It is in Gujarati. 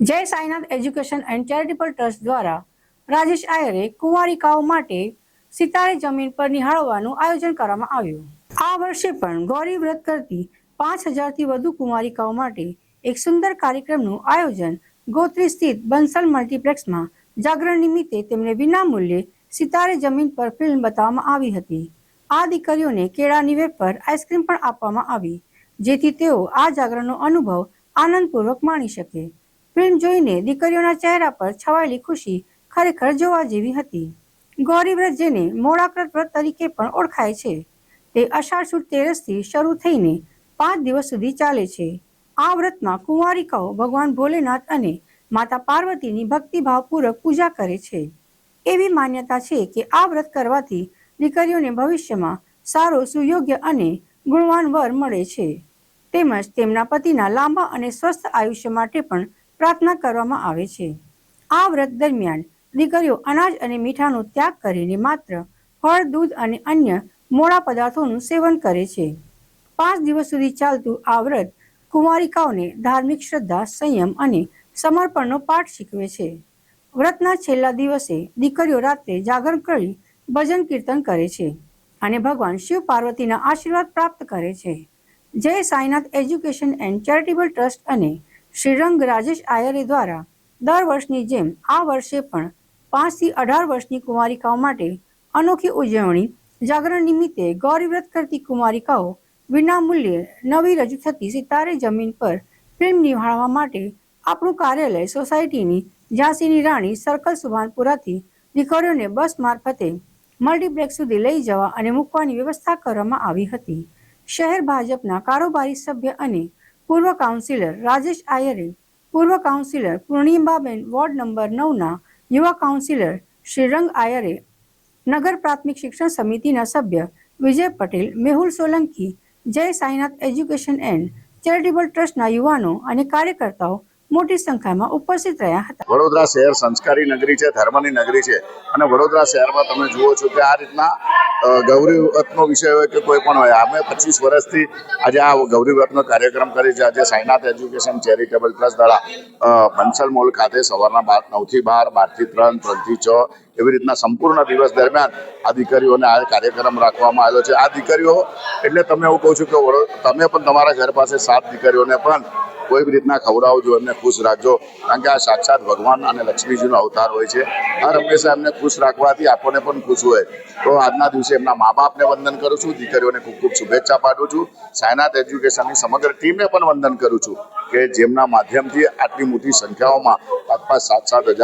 Jai Sainath education and charitable trust દ્વારા રાજેશ આયરે કુંવારિકાઓ માટે સિતારે જમીન પર નિહાળવાનું આયોજન કરવામાં આવ્યું. આ વર્ષે પણ ગૌરી વ્રત કરતી પાંચ હજારથી વધુ કુંવારિકાઓ માટે એક સુંદર કાર્યક્રમનું આયોજન ગોત્રી સ્થિત બંસલ મલ્ટીપ્લેક્સમાં જાગરણ નિમિત્તે તેમને વિનામૂલ્યે સિતારે જમીન પર ફિલ્મ બતાવવામાં આવી હતી. આ દીકરીઓને કેળાની વેફર આઈસ્ક્રીમ પણ આપવામાં આવી, જેથી તેઓ આ જાગરણનો અનુભવ આનંદપૂર્વક માણી શકે. ફિલ્મ જોઈને દીકરીઓના ચહેરા પર છવાયેલી ખુશી ખરેખર જોવા જેવી હતી. ગૌરી વ્રત જેને મોળાકૃત વ્રત તરીકે પણ ઓળખાય છે. તે અષાઢ સુદ તેરસથી શરૂ થઈને પાંચ દિવસ સુધી ચાલે છે. આ વ્રતમાં કુંવારિકાઓ ભગવાન ભોલેનાથ અને માતા પાર્વતીની ભક્તિભાવપૂર્વક પૂજા કરે છે. એવી માન્યતા છે કે આ વ્રત કરવાથી દીકરીઓને ભવિષ્યમાં સારો, સુયોગ્ય અને ગુણવાન વર મળે છે. તેમજ તેમના પતિના લાંબા અને સ્વસ્થ આયુષ્ય માટે પણ પ્રાર્થના કરવામાં આવે છે. આ વ્રત દરમિયાન દીકરીઓ અનાજ અને મીઠાનો ત્યાગ કરીને માત્ર ફળ, દૂધ અને અન્ય મોડા પદાર્થોનું સેવન કરે છે. પાંચ દિવસ સુધી ચાલતું આ વ્રત કુંવારિકાઓને ધાર્મિક શ્રદ્ધા, સંયમ અને સમર્પણનો પાઠ શીખવે છે. વ્રતના છેલ્લા દિવસે દીકરીઓ રાત્રે જાગરણ કરી ભજન કીર્તન કરે છે અને ભગવાન શિવ પાર્વતીના આશીર્વાદ પ્રાપ્ત કરે છે. Jai Sainath education and charitable trust અને શ્રીરંગ રાજેશ આયરે દ્વારા દર વર્ષની જેમ આ વર્ષે પણ પાંચથી અઢાર વર્ષની કુમારિકાઓ માટે અનોખી ઉજવણી જાગરણ નિમિત્તે ગૌરવ્રત કરતી કુમારિકાઓ વિનામૂલ્યે નવી રજૂ થતી સિતારે જમીન પર ફિલ્મ નિહાળવા માટે આપણું કાર્યાલય સોસાયટીની ઝાંસીની રાણી સર્કલ સુભાનપુરાથી દીકરીઓને બસ મારફતે મલ્ટીપ્લેક્સ સુધી લઈ જવા અને મૂકવાની વ્યવસ્થા કરવામાં આવી હતી. શહેર ભાજપના કારોબારી સભ્ય અને પૂર્વ કાઉન્સિલર રાજેશ આયરે, પૂર્વ કાઉન્સિલર પૂર્ણિમાબેન વોર્ડ નંબર નવના, યુવા કાઉન્સિલર શ્રીરંગ આયરે, નગર પ્રાથમિક શિક્ષણ સમિતિના સભ્ય વિજય પટેલ, મેહુલ સોલંકી, જય સાઈનાથ એજ્યુકેશન એન્ડ ચેરિટેબલ ટ્રસ્ટના યુવાનો અને કાર્યકર્તાઓ મોટી સંખ્યામાં ઉપસ્થિત રહ્યા હતા. વડોદરા શહેર સંસ્કારી નગરી છે, ધર્મની નગરી છે અને વડોદરા શહેરમાં તમે જુઓ છો કે આ રીતના ગૌરી વ્રતનો વિષય હોય કે કોઈ પણ હોય, અમે પચીસ વર્ષથી આજે આ ગૌરી વ્રતનો કાર્યક્રમ કરી છે. આજે સાઈનાથ એજ્યુકેશન ચેરિટેબલ ટ્રસ્ટ દ્વારા બંસલ મોલ ખાતે સવારના બાર, નવથી બાર, બારથી ત્રણ, ત્રણથી છ એવી રીતના સંપૂર્ણ દિવસ દરમિયાન આ દીકરીઓને આ કાર્યક્રમ રાખવામાં આવ્યો છે. આ દીકરીઓ, એટલે તમે એવું કહું છું કે તમે પણ તમારા ઘર પાસે સાત દીકરીઓને પણ કોઈ રીતના ખવડાવજો એમને ખુશ રાખજો. કારણ કે આ સાક્ષાત ભગવાન અને લક્ષ્મીજીનો અવતાર હોય છે. હર હંમેશા એમને ખુશ રાખવાથી આપણને પણ ખુશ હોય. તો આજના દિવસે એમના મા બાપને વંદન કરું છું. દીકરીઓને ખૂબ ખૂબ શુભેચ્છા પાઠવું છું. સાયનાથ એજ્યુકેશનની સમગ્ર ટીમને પણ વંદન કરું છું કે જેમના માધ્યમથી આટલી મોટી સંખ્યાઓમાં પાંચ પાંચ સાત સાત હજાર